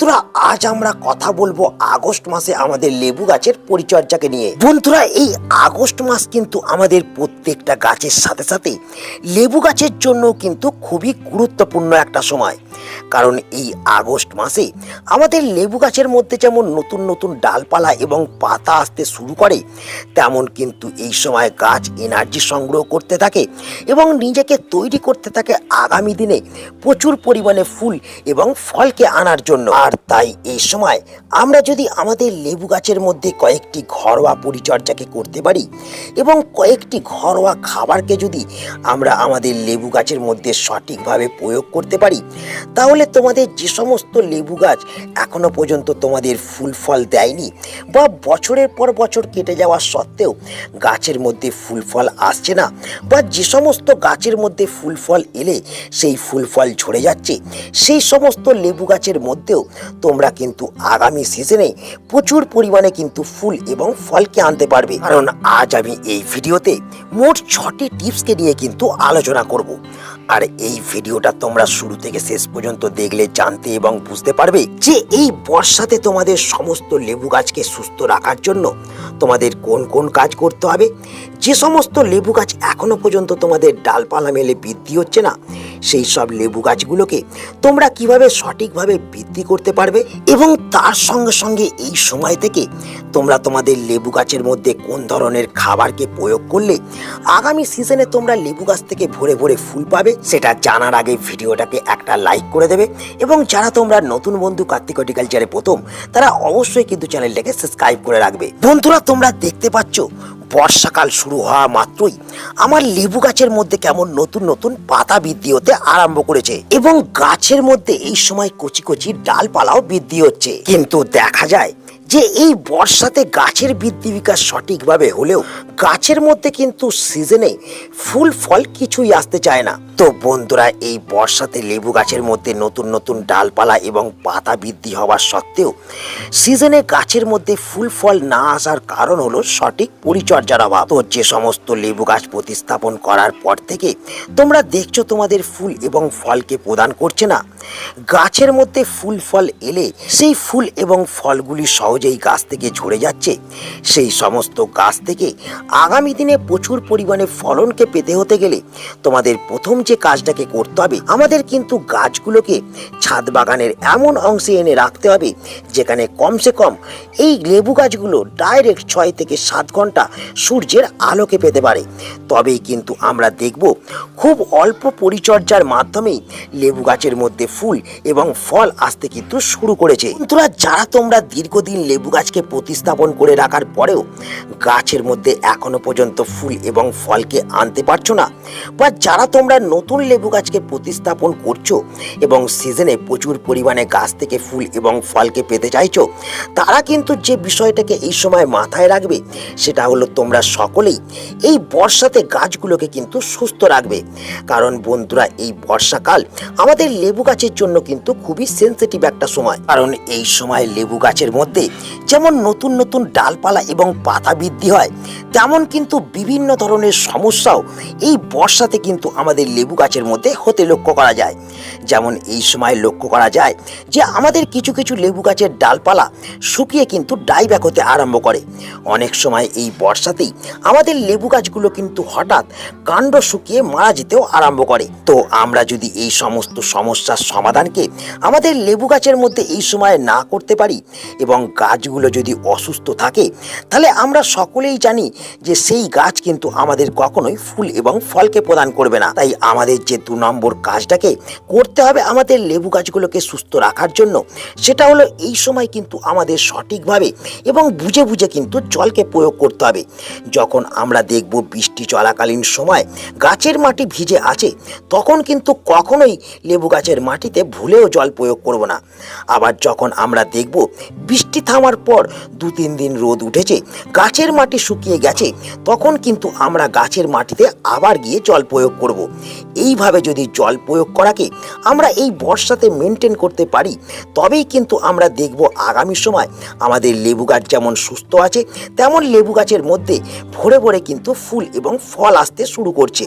বন্ধুরা, আজ আমরা কথা বলব আগস্ট মাসে আমাদের লেবু গাছের পরিচর্যাকে নিয়ে। বন্ধুরা, এই আগস্ট মাস কিন্তু আমাদের প্রত্যেকটা গাছের সাথে সাথে লেবু গাছের জন্য কিন্তু খুবই গুরুত্বপূর্ণ একটা সময়। কারণ এই আগস্ট মাসে আমাদের লেবু গাছের মধ্যে যেমন নতুন নতুন ডালপালা এবং পাতা আসতে শুরু করে, তেমন কিন্তু এই সময় গাছ এনার্জি সংগ্রহ করতে থাকে এবং নিজেকে তৈরি করতে থাকে আগামী দিনে প্রচুর পরিমাণে ফুল এবং ফলকে আনার জন্য। আর তাই এই সময় আমরা যদি আমাদের লেবু গাছের মধ্যে কয়েকটি ঘরোয়া পরিচর্যাকে করতে পারি এবং কয়েকটি ঘরোয়া খাবারকে যদি আমরা আমাদের লেবু গাছের মধ্যে সঠিকভাবে প্রয়োগ করতে পারি, তাহলে তোমাদের যে সমস্ত লেবু গাছ এখনও পর্যন্ত তোমাদের ফুল ফল দেয়নি বা বছরের পর বছর কেটে যাওয়া সত্ত্বেও গাছের মধ্যে ফুল ফল আসছে না বা যে সমস্ত গাছের মধ্যে ফুল ফল এলে সেই ফুল ফল ঝরে যাচ্ছে, সেই সমস্ত লেবু গাছের মধ্যেও তোমরা কিন্তু আগামী সিজনে প্রচুর পরিমাণে কিন্তু ফুল এবং ফলকে আনতে পারবে। কারণ আজ আমি এই ভিডিওতে মোট ছটি টিপসকে নিয়ে কিন্তু আলোচনা করব। আর এই ভিডিওটা তোমরা শুরু থেকে শেষ পর্যন্ত দেখলে, জানতে এবং বুঝতে পারবে যে এই বর্ষাতে তোমাদের সমস্ত লেবু গাছকে সুস্থ রাখার জন্য তোমাদের কোন কোন কাজ করতে হবে যে সমস্ত লেবু গাছ এখনও পর্যন্ত তোমাদের ডালপালা মেলে বৃদ্ধি হচ্ছে না, সেই সব লেবু গাছগুলোকে তোমরা কীভাবে সঠিকভাবে বৃদ্ধি করতে পারবে এবং তার সঙ্গে সঙ্গে এই সময় থেকে তোমরা তোমাদের লেবু গাছের মধ্যে কোন ধরনের খাবারকে প্রয়োগ করলে আগামী সিজনে তোমরা লেবু গাছ থেকে ভরে ভরে ফুল পাবে, সেটা জানার আগে ভিডিওটাকে একটা লাইক করে দেবে এবং যারা তোমরা নতুন বন্ধু কার্তিক হর্টিকালচারে প্রথম, তারা অবশ্যই কিন্তু চ্যানেলটাকে সাবস্ক্রাইব করে রাখবে। বন্ধুরা, তোমরা দেখতে পাচ্ছ বর্ষাকাল শুরু হওয়া মাত্রই আমার লেবু গাছের মধ্যে কেমন নতুন নতুন পাতা বৃদ্ধি হতে আরম্ভ করেছে এবং গাছের মধ্যে এই সময় কচি কচি ডালপালাও বৃদ্ধি হচ্ছে। কিন্তু দেখা যায় যে এই বর্ষাতে গাছের বৃদ্ধি বিকাশ সঠিকভাবে হলেও গাছের মধ্যে কিন্তু সিজনে ফুল, ফল কিছুই আসতে চায় না। তো বন্ধুরা, এই বর্ষাতে লেবু গাছের মধ্যে নতুন নতুন ডালপালা এবং পাতা বৃদ্ধি হওয়ার সত্ত্বেও সিজনে গাছের মধ্যে ফুল, ফল না আসার কারণ হলো সঠিক পরিচর্যার অভাব। তো যে সমস্ত লেবু গাছ প্রতিস্থাপন করার পর থেকে তোমরা দেখছ তোমাদের ফুল এবং ফলকে প্রদান করছে না। গাছের মধ্যে ফুল, ফল এলে সেই ফুল এবং ফলগুলি সহজেই গাছ থেকে ঝরে যাচ্ছে, সেই সমস্ত গাছ থেকে আগামী দিনে প্রচুর পরিমাণে ফলনকে পেতে হতে গেলে তোমাদের প্রথম যে কাজটাকে করতে হবে, আমাদের কিন্তু গাছগুলোকে ছাদ বাগানের এমন অংশে এনে রাখতে হবে, যেখানে কমসে কম এই লেবু গাছগুলো ডাইরেক্ট ছয় থেকে সাত ঘণ্টা সূর্যের আলোকে পেতে পারে। তবেই কিন্তু আমরা দেখব খুব অল্প পরিচর্যার মাধ্যমেই লেবু গাছের মধ্যে ফুল এবং ফল আসতে কিন্তু শুরু করেছে। বন্ধুরা, যারা তোমরা দীর্ঘদিন লেবু গাছকে প্রতিস্থাপন করে রাখার পরেও গাছের মধ্যে এখনও পর্যন্ত ফুল এবং ফলকে আনতে পারছ না। বা যারা তোমরা নতুন লেবু গাছকে প্রতিস্থাপন করছ এবং সিজনে প্রচুর পরিমাণে গাছ থেকে ফুল এবং ফলকে পেতে চাইছো, তারা কিন্তু যে বিষয়টাকে এই সময় মাথায় রাখবে সেটা হলো তোমরা সকলেই এই বর্ষাতে গাছগুলোকে কিন্তু সুস্থ রাখবে। কারণ বন্ধুরা, এই বর্ষাকাল আমাদের লেবু গাছের জন্য কিন্তু খুবই সেন্সিটিভ একটা সময়। কারণ এই সময় লেবু গাছের মধ্যে যেমন নতুন নতুন ডালপালা এবং পাতা বৃদ্ধি হয়, তেমন কিন্তু বিভিন্ন ধরনের সমস্যাও এই বর্ষাতে কিন্তু আমাদের লেবু গাছের মধ্যে হতে লক্ষ্য করা যায়। যেমন এই সময় লক্ষ্য করা যায় যে আমাদের কিছু কিছু লেবু গাছের ডালপালা শুকিয়ে কিন্তু ডাইব্যাক হতে আরম্ভ করে। অনেক সময় এই বর্ষাতেই আমাদের লেবু গাছগুলো কিন্তু হঠাৎ কাণ্ড শুকিয়ে মারা যেতেও আরম্ভ করে। তো আমরা যদি এই সমস্ত সমস্যার সমাধানকে আমাদের লেবু গাছের মধ্যে এই সময় না করতে পারি এবং গাছগুলো যদি অসুস্থ থাকে, তাহলে আমরা সকলেই জানি যে সেই গাছ কিন্তু আমাদের কখনোই ফুল এবং ফলকে প্রদান করবে না। তাই আমাদের যে দু নম্বর কাজটাকে করতে হবে আমাদের লেবু গাছগুলোকে সুস্থ রাখার জন্য, সেটা হলো এই সময় কিন্তু আমাদের সঠিকভাবে এবং বুঝে বুঝে কিন্তু জলকে প্রয়োগ করতে হবে। যখন আমরা দেখব বৃষ্টি চলাকালীন সময় গাছের মাটি ভিজে আছে, তখন কিন্তু কখনোই লেবু গাছের মাটিতে ভুলেও জল প্রয়োগ করব না। আবার যখন আমরা দেখব বৃষ্টি থামার পর দু তিন দিন রোদ উঠেছে, গাছের মাটি শুকিয়ে গেছে, তখন কিন্তু আমরা গাছের মাটিতে আবার গিয়ে জল প্রয়োগ করব। এইভাবে যদি জল প্রয়োগ করাকে আমরা এই বর্ষাতে মেনটেন করতে পারি, তবেই কিন্তু আমরা দেখব আগামী সময় আমাদের লেবু গাছ যেমন সুস্থ আছে, তেমন লেবু গাছের মধ্যে ভরে ভরে কিন্তু ফুল এবং ফল আসতে শুরু করছে।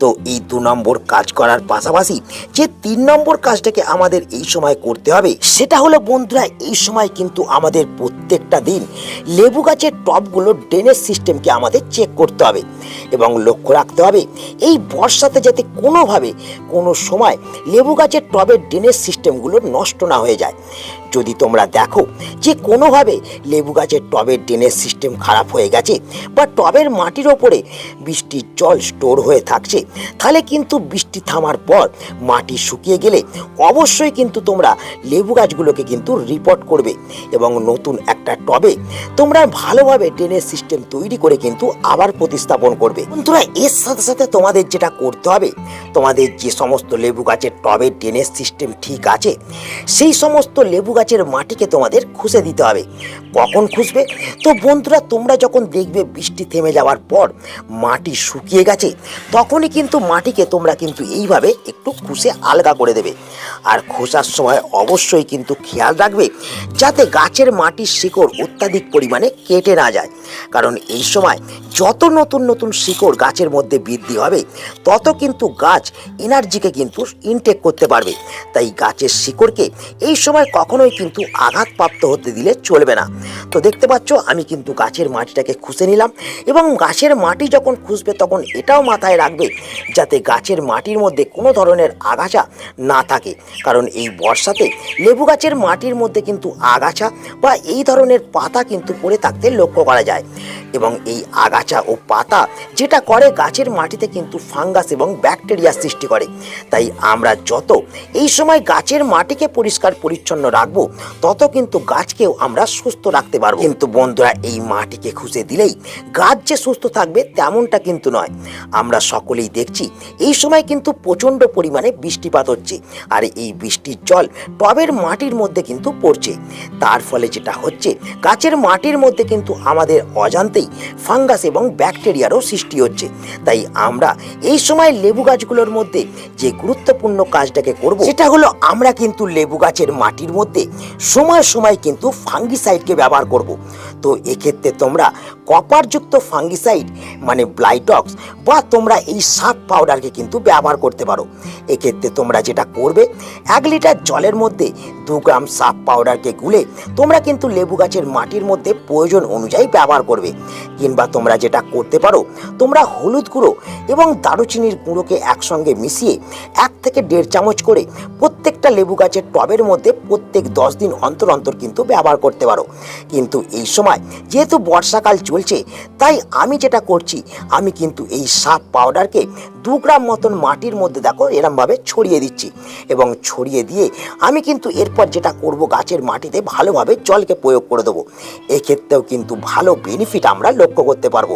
তো এই দু নম্বর কাজ করার পাশাপাশি যে তিন নম্বর কাজটাকে আমাদের এই সময় করতে হবে, সেটা হলো বন্ধুরা, এই সময় কিন্তু আমাদের প্রত্যেকটা দিন লেবু গাছের টপগুলো ড্রেনেজ সিস্টেমকে আমাদের চেক করতে হবে এবং লক্ষ্য রাখতে হবে এই বর্ষাতে যাতে কোনোভাবে কোনো সময় লেবু গাছের টবের ড্রেনেজ সিস্টেমগুলো নষ্ট না হয়ে যায়। যদি তোমরা দেখো যে কোনোভাবে লেবু গাছের টবের ড্রেনের সিস্টেম খারাপ হয়ে গেছে বা টবের মাটির ওপরে বৃষ্টির জল স্টোর হয়ে থাকছে, তাহলে কিন্তু বৃষ্টি থামার পর মাটি শুকিয়ে গেলে অবশ্যই কিন্তু তোমরা লেবু গাছগুলোকে কিন্তু রিপোর্ট করবে এবং নতুন একটা টবে তোমরা ভালোভাবে ড্রেনেজ সিস্টেম তৈরি করে কিন্তু আবার প্রতিস্থাপন করবে। বন্ধুরা, এর সাথে সাথে তোমাদের যেটা করতে হবে, তোমাদের যে সমস্ত লেবু গাছের টবে ড্রেনেজ সিস্টেম ঠিক আছে, সেই সমস্ত লেবু গাছের মাটিকে তোমাদের খুঁজে দিতে হবে। কখন খুঁজবে? তো বন্ধুরা, তোমরা যখন দেখবে বৃষ্টি থেমে যাওয়ার পর মাটি শুকিয়ে গেছে, তখনই কিন্তু মাটিকে তোমরা কিন্তু এইভাবে একটু খুশে আলগা করে দেবে। আর খোসার সময় অবশ্যই কিন্তু খেয়াল রাখবে, যাতে গাছের মাটির শিকড় অত্যাধিক পরিমাণে কেটে না যায়। কারণ এই সময় যত নতুন নতুন শিকড় গাছের মধ্যে বৃদ্ধি হবে, তত কিন্তু গাছ এনার্জিকে কিন্তু ইনটেক করতে পারবে। তাই গাছের শিকড়কে এই সময় কখনোই কিন্তু আঘাতপ্রাপ্ত হতে দিলে চলবে না। তো দেখতে পাচ্ছ, আমি কিন্তু গাছের মাটিটাকে খুঁজে নিলাম এবং গাছের মাটি যখন খুঁজবে, তখন এটাও মাথায় রাখবে যাতে গাছের মাটির মধ্যে কোনো ধরনের আগাছা না থাকে। কারণ এই বর্ষাতে লেবু গাছের মাটির মধ্যে কিন্তু আগাছা বা এই ধরনের পাতা কিন্তু পড়ে থাকতে লক্ষ্য করা যায়। এবং এই আগাছা ও পাতা যেটা করে গাছের মাটিতে কিন্তু ফাঙ্গাস এবং ব্যাকটেরিয়া সৃষ্টি করে। তাই আমরা যত এই সময় গাছের মাটিকে পরিষ্কার পরিচ্ছন্ন রাখব, তত কিন্তু গাছকেও আমরা সুস্থ রাখতে পারব। কিন্তু বন্ধুরা, এই মাটিকে খুঁজে দিলেই গাছ যে সুস্থ থাকবে তেমনটা কিন্তু নয়। আমরা সকলেই দেখছি, এই সময় কিন্তু প্রচণ্ড পরিমাণে বৃষ্টিপাত হচ্ছে। আর এই বৃষ্টির জল টবের মাটির মধ্যে কিন্তু পড়ছে। তার ফলে যেটা হচ্ছে গাছের মাটির মধ্যে কিন্তু আমাদের অজান্তেই ফাঙ্গাস এবং ব্যাকটেরিয়ারও সৃষ্টি হচ্ছে। তাই আমরা এই সময় লেবু গাছগুলোর মধ্যে যে গুরুত্বপূর্ণ কাজটাকে করব, সেটা হলো আমরা কিন্তু লেবু গাছের মাটির মধ্যে সময় সময় কিন্তু ফাঙ্গিসাইডকে ব্যবহার করব। তো এক্ষেত্রে তোমরা কপারযুক্ত ফাঙ্গিসাইড মানে ব্লাইটক্স বা তোমরা এই সাপ পাউডারকে কিন্তু ব্যবহার করতে পারো। এক্ষেত্রে তোমরা যেটা করবে, এক লিটার জলের মধ্যে দু গ্রাম সাপ পাউডারকে গুলে তোমরা কিন্তু লেবু গাছের মাটির মধ্যে প্রয়োজন অনুযায়ী ব্যবহার করবে। কিংবা তোমরা যেটা করতে পারো, তোমরা হলুদ গুঁড়ো এবং দারুচিনির গুঁড়োকে একসঙ্গে মিশিয়ে এক থেকে দেড় চামচ করে প্রত্যেকটা লেবু গাছের টবের মধ্যে প্রত্যেক দশ দিন অন্তর অন্তর কিন্তু ব্যবহার করতে পারো। কিন্তু এই সময়, যেহেতু বর্ষাকাল চলছে তাই আমি যেটা করছি, আমি কিন্তু এই সাপ পাউডারকে দু গ্রাম মতন মাটির মধ্যে দেখো, এরমভাবে ছড়িয়ে দিচ্ছি। এবং ছড়িয়ে দিয়ে আমি কিন্তু এরপর যেটা করব, গাছের মাটিতে ভালোভাবে জলকে প্রয়োগ করে দেবো। এক্ষেত্রেও কিন্তু ভালো বেনিফিট আমরা লক্ষ্য করতে পারব।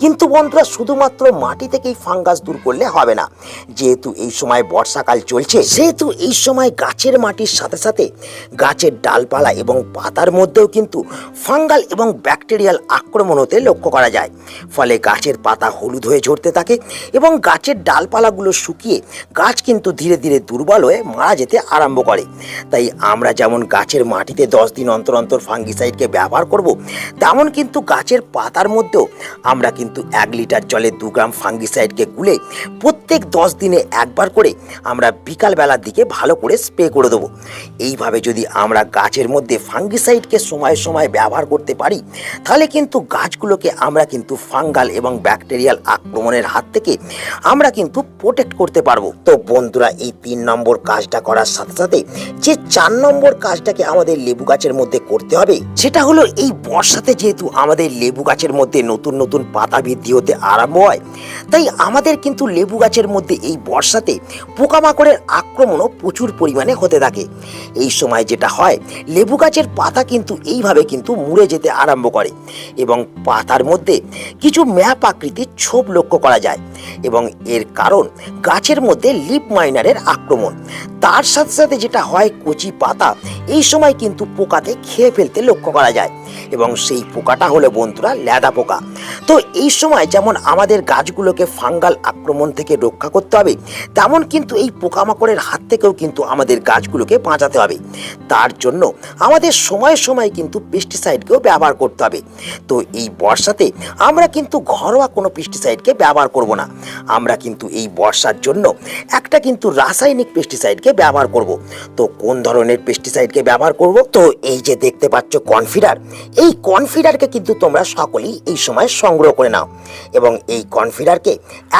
কিন্তু বন্ধুরা, শুধুমাত্র মাটি থেকেই ফাঙ্গাস দূর করলে হবে না। যেহেতু এই সময় বর্ষাকাল চলছে, সেহেতু এই সময় গাছের মাটির সাথে সাথে গাছের ডালপালা এবং পাতার মধ্যেও কিন্তু ফাঙ্গাল এবং ব্যাকটেরিয়াল আক্রমণ হতে লক্ষ্য করা যায়। ফলে গাছের পাতা হলুদ হয়ে ঝরতে থাকে এবং গাছের ডালপালাগুলো শুকিয়ে গাছ কিন্তু ধীরে ধীরে দুর্বল হয়ে মারা যেতে আরম্ভ করে। তাই আমরা যেমন গাছের মাটিতে দশ দিন অন্তর অন্তর ফাঙ্গিসাইডকে ব্যবহার করব, তেমন কিন্তু গাছের পাতার মধ্যেও আমরা কিন্তু এক লিটার জলে দু গ্রাম ফাঙ্গিসাইডকে গুলে প্রত্যেক দশ দিনে একবার করে আমরা বিকালবেলার দিকে ভালো করে স্প্রে করে দেবো। এইভাবে যদি আমরা গাছের মধ্যে ফাঙ্গিসাইডকে সময় সময় ব্যবহার করতে পারি, তাহলে কিন্তু গাছগুলোকে আমরা কিন্তু ফাঙ্গাল এবং ব্যাকটেরিয়াল আক্রমণের হাত থেকে আমরা কিন্তু প্রোটেক্ট করতে পারব। তো বন্ধুরা, এই তিন নম্বর কাজটা করার সাথে সাথে যে চার নম্বর কাজটাকে আমাদের লেবু গাছের মধ্যে করতে হবে, সেটা হলো এই বর্ষাতে যেহেতু আমাদের লেবু গাছের মধ্যে নতুন নতুন পাতা বৃদ্ধি হতে আরম্ভ হয়, তাই আমাদের কিন্তু লেবু গাছের মধ্যে এই বর্ষাতে পোকামাকড়ের আক্রমণও প্রচুর পরিমাণে হতে থাকে। এই সময় যেটা হয়, লেবু গাছের পাতা কিন্তু এইভাবে কিন্তু মুড়ে যেতে আরম্ভ করে এবং পাতার মধ্যে কিছু ম্যাপ আকৃতির ছোপ লক্ষ্য করা যায় এবং এর কারণ গাছের মধ্যে লিপ মাইনারের আক্রমণ। তার সাথে সাথে যেটা হয়, কচি পাতা এই সময় কিন্তু পোকাতে খেয়ে ফেলতে লক্ষ্য করা যায় এবং সেই পোকাটা হলো বন্ধুরা ল্যাদা পোকা। তো এই সময় যেমন আমাদের গাছগুলোকে ফাঙ্গাল আক্রমণ থেকে রক্ষা করতে হবে, তেমন কিন্তু এই পোকামাকড়ের হাত থেকেও কিন্তু আমাদের গাছগুলোকে বাঁচাতে হবে। তার জন্য আমাদের সময় সময় কিন্তু পেস্টিসাইডকেও ব্যবহার করতে হবে। তো এই বর্ষাতে আমরা কিন্তু ঘরোয়া কোনো পেস্টিসাইডকে ব্যবহার করব না। আমরা কিন্তু এই বর্ষার জন্য একটা কিন্তু রাসায়নিক পেস্টিসাইডকে ব্যবহার করব। তো কোন ধরনের পেস্টিসাইডকে ব্যবহার করব? তো এই যে দেখতে পাচ্ছ কনফিডার এই কনফিডারকে কিন্তু তোমরা সকলেই এই সময় সংগ্রহ করে নাও। এবং এই কনফিডারকে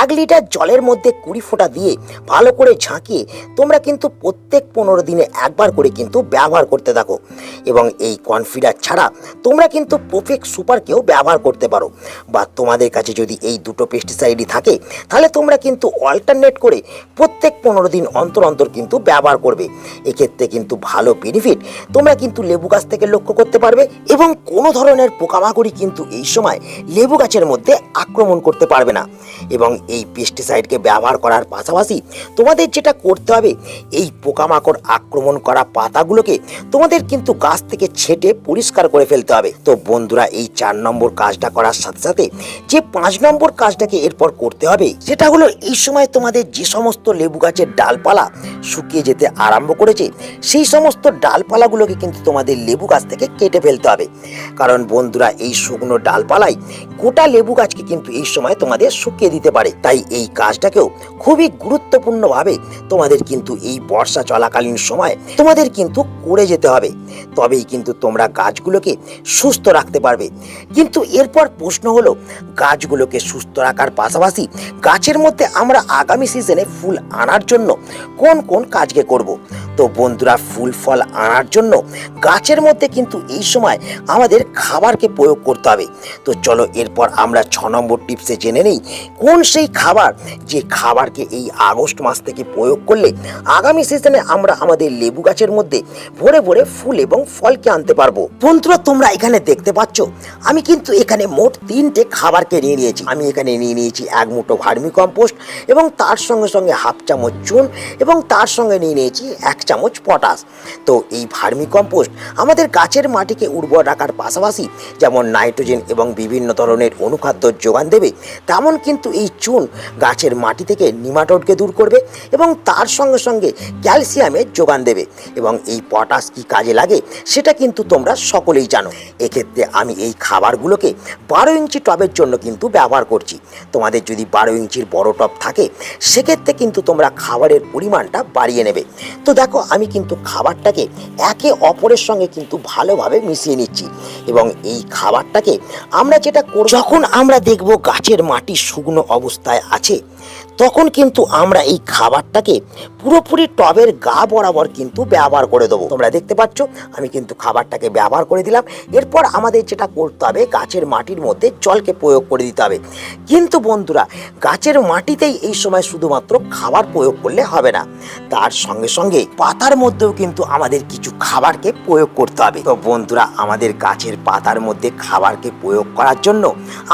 এক লিটার জলের মধ্যে কুড়ি ফোঁটা দিয়ে ভালো করে ঝাঁকিয়ে তোমরা কিন্তু প্রত্যেক পনেরো দিনে একবার করে কিন্তু ব্যবহার করতে থাকো। এবং এই কনফিডার ছাড়া তোমরা কিন্তু প্রফেক্ট সুপারকেও ব্যবহার করতে পারো। বা তোমাদের কাছে যদি এই দুটো পেস্টিসাইডই থাকে, তাহলে তোমরা কিন্তু অল্টারনেট করে প্রত্যেক পনেরো দিন অন্তর অন্তর কিন্তু ব্যবহার করবে। এক্ষেত্রে কিন্তু ভালো বেনিফিট তোমরা কিন্তু লেবু গাছ থেকে লক্ষ্য করতে পারবে এবং কোনো ধরনের পোকামাকড়ি কিন্তু এই সময় লেবু গাছের মধ্যে আক্রমণ করতে পারবে না। এবং এই পেস্টিসাইডকে ব্যবহার করার পাশাপাশি তোমাদের যেটা করতে হবে, এই পোকামাকড় আক্রমণ করা পাতাগুলোকে তোমাদের কিন্তু গাছ থেকে ছেটে পরিষ্কার করে ফেলতে হবে। তো বন্ধুরা, এই চার নম্বর কাজটা করার সাথে সাথে যে পাঁচ নম্বর কাজটাকে এরপর করতে হবে, সেটা হলো এই সময় তোমাদের যে সমস্ত লেবু গাছের ডালপালা শুকিয়ে যেতে আরম্ভ করেছে, সেই সমস্ত ডালপালাগুলোকে কিন্তু তোমাদের লেবু গাছ থেকে কেটে ফেলতে হবে। কারণ বন্ধুরা, এই শুকনো ডালপালাই গোটা লেবু গাছকে কিন্তু এই সময় তোমাদের শুকিয়ে দিতে পারে। তাই এই কাজটাকেও খুবই গুরুত্বপূর্ণভাবে তোমাদের কিন্তু এই বর্ষা চলাকালীন সময় তোমাদের কিন্তু করে যেতে হবে। তবেই কিন্তু তোমরা গাছগুলোকে সুস্থ রাখতে পারবে। কিন্তু এরপর প্রশ্ন হলো, গাছগুলোকে সুস্থ রাখার পাশাপাশি গাছের মধ্যে আমরা আগামী সিজনে ফুল আনার জন্য কোন কোন কাজকে করব? তো বন্ধুরা, ফুল ফল আনার জন্য গাছের মধ্যে কিন্তু এই সময় আমাদের খাবারকে প্রয়োগ করতে হবে। তো চলো এরপর আমরা ছ নম্বর টিপসে জেনে নেই, কোন সেই খাবার যে খাবারকে এই আগস্ট মাস থেকে প্রয়োগ করলে আগামী সিজনে আমরা আমাদের লেবু গাছের মধ্যে ভরে ভরে ফুল এবং ফলকে আনতে পারব? বন্ধুরা, তোমরা এখানে দেখতে পাচ্ছ, আমি কিন্তু এখানে মোট তিনটে খাবারকে নিয়ে নিয়েছি। আমি এখানে নিয়ে নিয়েছি এক মুঠো ভার্মি কম্পোস্ট এবং তার সঙ্গে সঙ্গে হাফ চামচ চুন এবং তার সঙ্গে নিয়ে নিয়েছি এক চামচ পটাশ। তো এই ভার্মি কম্পোস্ট আমাদের গাছের মাটিকে উর্বর রাখার পাশাপাশি যেমন নাইট্রোজেন এবং বিভিন্ন ধরনের অনুখাদ্য যোগান দেবে, তেমন কিন্তু এই চুন গাছের মাটি থেকে নিমাটোডকে দূর করবে এবং তার সঙ্গে সঙ্গে ক্যালসিয়ামের যোগান দেবে এবং এই পটাশ কি কাজে লাগে সেটা কিন্তু তোমরা সকলেই জানো। এক্ষেত্রে আমি এই খাবারগুলোকে বারো ইঞ্চি টবের জন্য কিন্তু ব্যবহার করছি। তোমাদের যদি বারো ইঞ্চির বড় টব থাকে, সেক্ষেত্রে কিন্তু তোমরা খাবারের পরিমাণটা বাড়িয়ে নেবে। তো দেখো, আমি কিন্তু খাবারটাকে একে অপরের সঙ্গে কিন্তু ভালোভাবে মিশিয়ে নিচ্ছি এবং এই খাবারটাকে আমরা যেটা যখন আমরা দেখব গাছের মাটি শুকনো অবস্থায় আছে তখন কিন্তু আমরা এই খাবারটাকে পুরোপুরি টবের গা বরাবর কিন্তু ব্যবহার করে দেবো। তোমরা দেখতে পাচ্ছ, আমি কিন্তু খাবারটাকে ব্যবহার করে দিলাম। এরপর আমাদের যেটা করতে হবে, গাছের মাটির মধ্যে জলকে প্রয়োগ করে দিতে হবে। কিন্তু বন্ধুরা, গাছের মাটিতেই এই সময় শুধুমাত্র খাবার প্রয়োগ করলে হবে না। তার সঙ্গে সঙ্গে পাতার মধ্যেও কিন্তু আমাদের কিছু খাবারকে প্রয়োগ করতে হবে। তো বন্ধুরা, আমাদের গাছের পাতার মধ্যে খাবারকে প্রয়োগ করার জন্য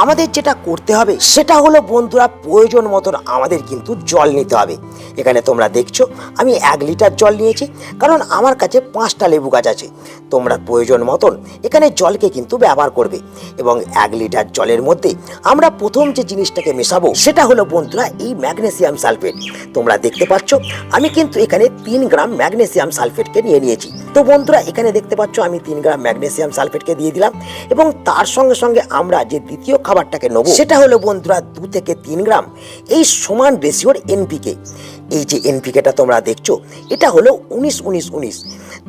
আমাদের যেটা করতে হবে, সেটা হলো বন্ধুরা, প্রয়োজন মতন আমাদের কিন্তু জল নিতে হবে। এখানে তোমরা দেখছ, আমি এক লিটার জল নিয়েছি, কারণ আমার কাছে পাঁচটা লেবু গাছ আছে। তোমরা প্রয়োজন মতন এখানে জলকে কিন্তু ব্যবহার করবে এবং এক লিটার জলের মধ্যে আমরা প্রথম যে জিনিসটাকে মেশাবো, সেটা হলো বন্ধুরা এই ম্যাগনেসিয়াম সালফেট। তোমরা দেখতে পাচ্ছ, আমি কিন্তু এখানে তিন গ্রাম ম্যাগনেসিয়াম সালফেটকে নিয়ে নিয়েছি। তো বন্ধুরা এখানে দেখতে পাচ্ছ আমি তিন গ্রাম ম্যাগনেসিয়াম সালফেটকে দিয়ে দিলাম এবং তার সঙ্গে সঙ্গে আমরা যে দ্বিতীয় খাবারটাকে নেব সেটা হলো বন্ধুরা দু থেকে তিন গ্রাম এই সমান রেশিওর এনপিকে এই যে এনপিকেটা তোমরা দেখছ, এটা হলো উনিশ উনিশ উনিশ।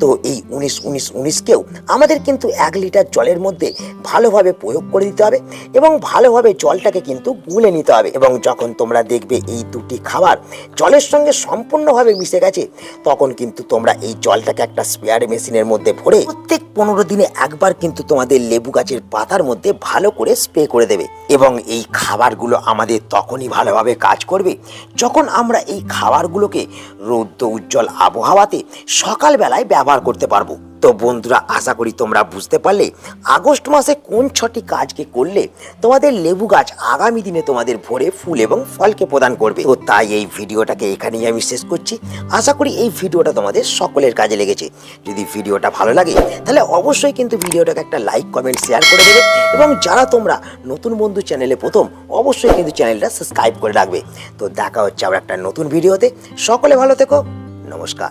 তো এই উনিশ উনিশ উনিশকেও আমাদের কিন্তু এক লিটার জলের মধ্যে ভালোভাবে প্রয়োগ করে দিতে হবে এবং ভালোভাবে জলটাকে কিন্তু গুলে নিতে হবে। এবং যখন তোমরা দেখবে এই দুটি খাবার জলের সঙ্গে সম্পূর্ণভাবে মিশে গেছে, তখন কিন্তু তোমরা এই জলটাকে একটা স্পেয়ার মেশিনের মধ্যে ভরে প্রত্যেক পনেরো দিনে একবার কিন্তু তোমাদের লেবু গাছের পাতার মধ্যে ভালো করে স্প্রে করে দেবে। এবং এই খাবারগুলো আমাদের তখনই ভালোভাবে কাজ করবে, যখন আমরা এই খাবারগুলোকে রৌদ্র উজ্জ্বল আবহাওয়াতে সকালবেলায় ব্যবহার করতে পারব। তো বন্ধুরা, আশা করি তোমরা বুঝতে পারলে, আগস্ট মাসে কোন ছটি কাজকে করলে তোমাদের লেবু গাছ আগামী দিনে তোমাদের ভরে ফুল এবং ফলকে প্রদান করবে? তো তাই এই ভিডিওটাকে এখানেই আমি শেষ করছি। আশা করি এই ভিডিওটা তোমাদের সকলের কাজে লেগেছে। যদি ভিডিওটা ভালো লাগে, তাহলে অবশ্যই কিন্তু ভিডিওটাকে একটা লাইক, কমেন্ট, শেয়ার করে দেবে এবং যারা তোমরা নতুন বন্ধু চ্যানেলে প্রথম, অবশ্যই কিন্তু চ্যানেলটা সাবস্ক্রাইব করে রাখবে। তো দেখা হচ্ছে আবার একটা নতুন ভিডিওতে। সকলে ভালো থেকো। নমস্কার।